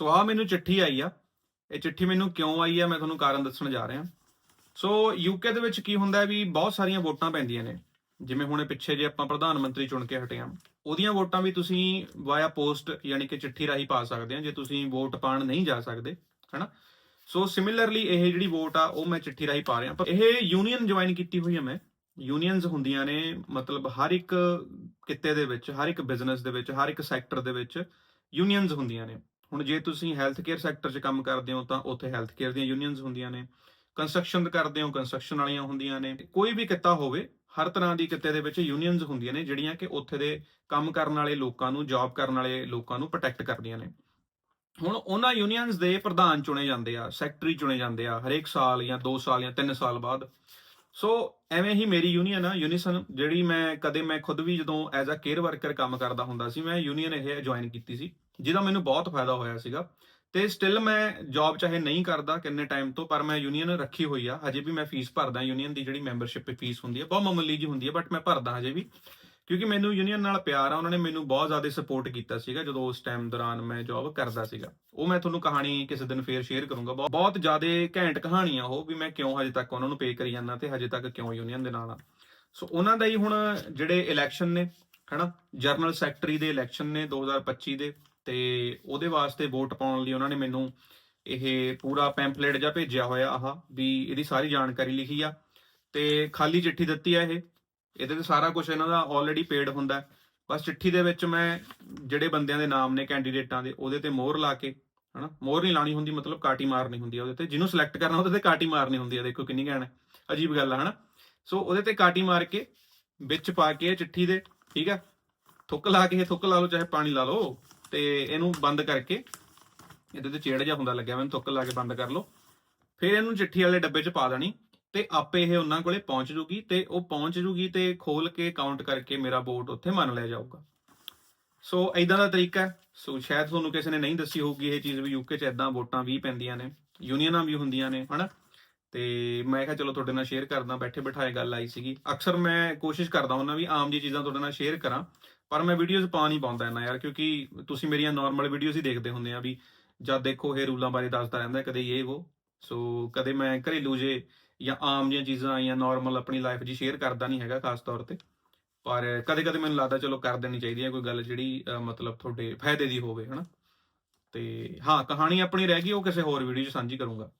ਸੋ ਆ ਮੈਨੂੰ ਚਿੱਠੀ ਆਈ ਆ। ਇਹ ਚਿੱਠੀ ਮੈਨੂੰ ਕਿਉਂ ਆਈ ਆ, ਮੈਂ ਤੁਹਾਨੂੰ ਕਾਰਨ ਦੱਸਣ ਜਾ ਰਿਹਾ। ਸੋ ਯੂਕੇ ਦੇ ਵਿੱਚ ਕੀ ਹੁੰਦਾ ਵੀ ਬਹੁਤ ਸਾਰੀਆਂ ਵੋਟਾਂ ਪੈਂਦੀਆਂ ਨੇ। ਜਿਵੇਂ ਹੁਣੇ ਪਿੱਛੇ ਜੇ ਆਪਾਂ ਪ੍ਰਧਾਨ ਮੰਤਰੀ ਚੁਣ ਕੇ ਹਟੇ ਹਾਂ ਉਹਦੀਆਂ ਵੋਟਾਂ ਵੀ ਤੁਸੀਂ ਵਾਇਆ ਪੋਸਟ ਯਾਨੀ ਕਿ ਚਿੱਠੀ ਰਾਹੀਂ ਪਾ ਸਕਦੇ ਆ, ਜੇ ਤੁਸੀਂ ਵੋਟ ਪਾਣ ਨਹੀਂ ਜਾ ਸਕਦੇ, ਹੈਨਾ? ਸੋ ਸਿਮਿਲਰਲੀ ਇਹ ਜਿਹੜੀ ਵੋਟ ਆ, ਉਹ ਮੈਂ ਚਿੱਠੀ ਰਾਹੀਂ ਪਾ ਰਿਹਾ। ਪਰ ਇਹ ਯੂਨੀਅਨ ਜੁਆਇਨ ਕੀਤੀ ਹੋਈ ਹੈ ਮੈਂ। ਯੂਨੀਅਨਸ ਹੁੰਦੀਆਂ ਨੇ, ਮਤਲਬ ਹਰ ਇੱਕ ਕਿੱਤੇ ਦੇ ਵਿੱਚ, ਹਰ ਇੱਕ ਬਿਜ਼ਨਸ ਦੇ ਵਿੱਚ, ਹਰ ਇੱਕ ਸੈਕਟਰ ਦੇ ਵਿੱਚ ਯੂਨੀਅਨਸ ਹੁੰਦੀਆਂ ਨੇ। ਹੁਣ ਜੇ ਤੁਸੀਂ ਹੈਲਥ ਕੇਅਰ ਸੈਕਟਰ 'ਚ ਕੰਮ ਕਰਦੇ ਹੋ ਤਾਂ ਉੱਥੇ ਹੈਲਥ ਕੇਅਰ ਦੀਆਂ ਯੂਨੀਅਨਸ ਹੁੰਦੀਆਂ ਨੇ ਕੰਸਟਰਕਸ਼ਨ ਕਰਦੇ ਹੋ ਕੰਸਟਰਕਸ਼ਨ ਵਾਲੀਆਂ ਹੁੰਦੀਆਂ ਨੇ, ਕੋਈ ਵੀ ਕਿੱਤਾ ਹੋਵੇ, ਹਰ ਤਰ੍ਹਾਂ ਦੀ ਕਿੱਤੇ ਦੇ ਵਿੱਚ ਯੂਨੀਅਨਸ ਹੁੰਦੀਆਂ ਨੇ ਜਿਹੜੀਆਂ ਕਿ ਉੱਥੇ ਦੇ ਕੰਮ ਕਰਨ ਵਾਲੇ ਲੋਕਾਂ ਨੂੰ ਜੌਬ ਕਰਨ ਵਾਲੇ ਲੋਕਾਂ ਨੂੰ ਪ੍ਰੋਟੈਕਟ ਕਰਦੀਆਂ ਨੇ। ਹੁਣ ਉਹਨਾਂ ਯੂਨੀਅਨਸ ਦੇ ਪ੍ਰਧਾਨ ਚੁਣੇ ਜਾਂਦੇ ਆ ਸੈਕਟਰੀ ਚੁਣੇ ਜਾਂਦੇ ਆ, ਹਰੇਕ ਸਾਲ ਜਾਂ 2 ਸਾਲ ਜਾਂ 3 ਸਾਲ ਬਾਅਦ। ਸੋ ਐਵੇਂ ਹੀ ਮੇਰੀ ਯੂਨੀਅਨ ਆ ਯੂਨੀਸਨ ਜਿਹੜੀ ਮੈਂ ਕਦੇ ਮੈਂ ਖੁਦ ਵੀ ਜਦੋਂ ਐਜ਼ ਅ ਕੇਅਰ ਵਰਕਰ ਕੰਮ ਕਰਦਾ ਹੁੰਦਾ ਸੀ, ਮੈਂ ਯੂਨੀਅਨ ਇਹ ਜੁਆਇਨ ਕੀਤੀ ਸੀ, ਜਿਹਦਾ ਮੈਨੂੰ ਬਹੁਤ ਫਾਇਦਾ ਹੋਇਆ ਸੀਗਾ। ਤੇ ਸਟਿਲ ਮੈਂ ਜੌਬ ਚਾਹੇ ਨਹੀਂ ਕਰਦਾ ਕਿੰਨੇ ਟਾਈਮ ਤੋਂ, ਪਰ ਮੈਂ ਯੂਨੀਅਨ ਰੱਖੀ ਹੋਈ ਆ। ਹਜੇ ਵੀ ਮੈਂ ਫੀਸ ਭਰਦਾ ਯੂਨੀਅਨ ਦੀ ਜਿਹੜੀ ਮੈਂਬਰਸ਼ਿਪ ਫੀਸ ਹੁੰਦੀ ਆ, ਬਹੁਤ ਮਾਮੂਲੀ ਜੀ ਹੁੰਦੀ ਆ ਬਟ ਮੈਂ ਭਰਦਾ ਹਜੇ ਵੀ। ਕਿਉਂਕਿ ਮੈਨੂੰ ਯੂਨੀਅਨ ਨਾਲ ਪਿਆਰ ਆ, ਉਹਨਾਂ ਨੇ ਮੈਨੂੰ ਬਹੁਤ ਜ਼ਿਆਦਾ ਸਪੋਰਟ ਕੀਤਾ ਸੀਗਾ ਜਦੋਂ ਉਸ ਟਾਈਮ ਦੌਰਾਨ ਮੈਂ ਜੌਬ ਕਰਦਾ ਸੀਗਾ। ਉਹ ਮੈਂ ਤੁਹਾਨੂੰ ਕਹਾਣੀ ਕਿਸੇ ਦਿਨ ਫੇਰ ਸ਼ੇਅਰ ਕਰੂੰਗਾ। ਬਹੁਤ- ਜ਼ਿਆਦਾ ਘੈਂਟ ਕਹਾਣੀ ਆ ਉਹ ਵੀ ਮੈਂ ਕਿਉਂ ਹਜੇ ਤੱਕ ਉਹਨਾਂ ਨੂੰ ਪੇ ਕਰੀ ਜਾਂਦਾ ਤੇ ਹਜੇ ਤੱਕ ਕਿਉਂ ਯੂਨੀਅਨ ਦੇ ਨਾਲ ਆ। ਸੋ ਉਹਨਾਂ ਦਾ ਹੀ ਹੁਣ ਜਿਹੜੇ ਇਲੈਕਸ਼ਨ ਨੇ, ਹਨਾ ਜਰਨਲ ਸੈਕਟਰੀ ਦੇ ਇਲੈਕਸ਼ਨ ਨੇ 2025 ਦੇ ਤੇ ਉਹਦੇ ਵਾਸਤੇ ਵੋਟ ਪਾਉਣ ਲਈ ਉਹਨਾਂ ਨੇ ਮੈਨੂੰ ਇਹ ਪੂਰਾ ਪੈਂਪਲੇਟ ਜਾਂ ਭੇਜਿਆ ਹੋਇਆ ਆਹ ਵੀ ਇਹਦੀ ਸਾਰੀ ਜਾਣਕਾਰੀ ਲਿਖੀ ਆ ਤੇ ਖਾਲੀ ਚਿੱਠੀ ਦਿੱਤੀ ਆ ਇਹ। ਇਹਦੇ ਤੇ ਸਾਰਾ ਕੁਝ ਇਹਨਾਂ ਦਾ ਆਲਰੇਡੀ ਪੇਡ ਹੁੰਦਾ ਬਸ ਚਿੱਠੀ ਦੇ ਵਿੱਚ ਮੈਂ ਜਿਹੜੇ ਬੰਦਿਆਂ ਦੇ ਨਾਮ ਨੇ ਕੈਂਡੀਡੇਟਾਂ ਦੇ, ਉਹਦੇ ਤੇ ਮੋਹਰ ਲਾ ਕੇ, ਹਨਾ, ਮੋਹਰ ਨਹੀਂ ਲਾਣੀ ਹੁੰਦੀ, ਮਤਲਬ ਕਾਟੀ ਮਾਰਨੀ ਹੁੰਦੀ ਆ ਉਹਦੇ ਤੇ। ਜਿਹਨੂੰ ਸਿਲੈਕਟ ਕਰਨਾ, ਉਹਦੇ ਤੇ ਕਾਟੀ ਮਾਰਨੀ ਹੁੰਦੀ ਆ, ਦੇਖੋ ਕਿੰਨੀ ਕਹਿਣ ਅਜੀਬ ਗੱਲ ਆ, ਹਨਾ। ਸੋ ਉਹਦੇ ਤੇ ਕਾਟੀ ਮਾਰ ਕੇ, ਵਿੱਚ ਪਾ ਕੇ ਚਿੱਠੀ ਦੇ, ਠੀਕ ਹੈ ਥੁੱਕ ਲਾ ਕੇ ਇਹ ਥੁੱਕ ਲਾ ਲਓ, ਚਾਹੇ ਪਾਣੀ ਲਾ ਲਓ, ਤੇ ਇਹਨੂੰ ਬੰਦ ਕਰਕੇ, ਇਹਦੇ ਤੇ ਚੇੜ ਜਿਹਾ ਹੁੰਦਾ ਲੱਗਿਆ, ਮੈਨੂੰ ਥੁੱਕ ਲਾ ਕੇ ਬੰਦ ਕਰ ਲਓ। ਫਿਰ ਇਹਨੂੰ ਚਿੱਠੀ ਵਾਲੇ ਡੱਬੇ 'ਚ ਪਾ ਦੇਣੀ। ਤੇ ਆਪੇ ਇਹ ਉਹਨਾਂ ਕੋਲੇ ਪਹੁੰਚ ਜੂਗੀ ਤੇ ਉਹ ਪਹੁੰਚ ਜੂਗੀ ਤੇ ਖੋਲ ਕੇ ਕਾਊਂਟ ਕਰਕੇ ਮੇਰਾ ਵੋਟ ਉੱਥੇ ਮੰਨ ਲਿਆ ਜਾਊਗਾ। ਸੋ ਐਦਾਂ ਦਾ ਤਰੀਕਾ ਹੈ। ਸੋ ਸ਼ਾਇਦ ਤੁਹਾਨੂੰ ਕਿਸੇ ਨੇ ਨਹੀਂ ਦੱਸੀ ਹੋਊਗੀ ਇਹ ਚੀਜ਼ ਵੀ ਯੂਕੇ 'ਚ ਐਦਾਂ ਵੋਟਾਂ ਵੀ ਪੈਂਦੀਆਂ ਨੇ, ਯੂਨੀਅਨਾਂ ਵੀ ਹੁੰਦੀਆਂ ਨੇ, ਹਨਾ? ਤੇ ਮੈਂ ਕਿਹਾ ਚਲੋ ਤੁਹਾਡੇ ਨਾਲ ਸ਼ੇਅਰ ਕਰਦਾ, ਬੈਠੇ ਬਿਠਾਏ ਗੱਲ ਆਈ ਸੀਗੀ। ਅਕਸਰ ਮੈਂ ਕੋਸ਼ਿਸ਼ ਕਰਦਾ ਹੁੰਦਾ ਵੀ ਆਮ ਜੀ ਚੀਜ਼ਾਂ ਤੁਹਾਡੇ ਨਾਲ ਸ਼ੇਅਰ ਕਰਾਂ, ਪਰ ਮੈਂ ਵੀਡੀਓਜ਼ ਪਾ ਨਹੀਂ ਪਾਉਂਦਾ ਇੰਨਾ ਯਾਰ, ਕਿਉਂਕਿ ਤੁਸੀਂ ਮੇਰੀਆਂ ਨਾਰਮਲ ਵੀਡੀਓਜ਼ ਹੀ ਦੇਖਦੇ ਹੁੰਦੇ ਆ ਵੀ ਜਦ ਦੇਖੋ ਇਹ ਰੂਲਾਂ ਬਾਰੇ ਦੱਸਦਾ ਰਹਿੰਦਾ, ਕਦੇ ਇਹ, ਉਹ। ਸੋ ਕਦੇ ਮੈਂ ਘਰੇਲੂ ਜੇ ਜਾਂ ਆਮ ਜਿਹੀਆਂ ਚੀਜ਼ਾਂ ਜਾਂ ਨਾਰਮਲ ਆਪਣੀ ਲਾਈਫ ਜੀ ਸ਼ੇਅਰ ਕਰਦਾ ਨਹੀਂ ਹੈਗਾ ਖਾਸ ਤੌਰ ਤੇ। ਪਰ ਕਦੇ ਕਦੇ ਮੈਨੂੰ ਲੱਗਦਾ ਚਲੋ ਕਰ ਦੇਣੀ ਚਾਹੀਦੀ ਹੈ ਕੋਈ ਗੱਲ ਜਿਹੜੀ ਮਤਲਬ ਤੁਹਾਡੇ ਫਾਇਦੇ ਦੀ ਹੋਵੇ, ਹਨਾ? ਤੇ ਹਾਂ, ਕਹਾਣੀ ਆਪਣੀ ਰਹਿ ਗਈ, ਉਹ ਕਿਸੇ ਹੋਰ ਵੀਡੀਓ 'ਚ ਸਾਂਝੀ ਕਰੂੰਗਾ।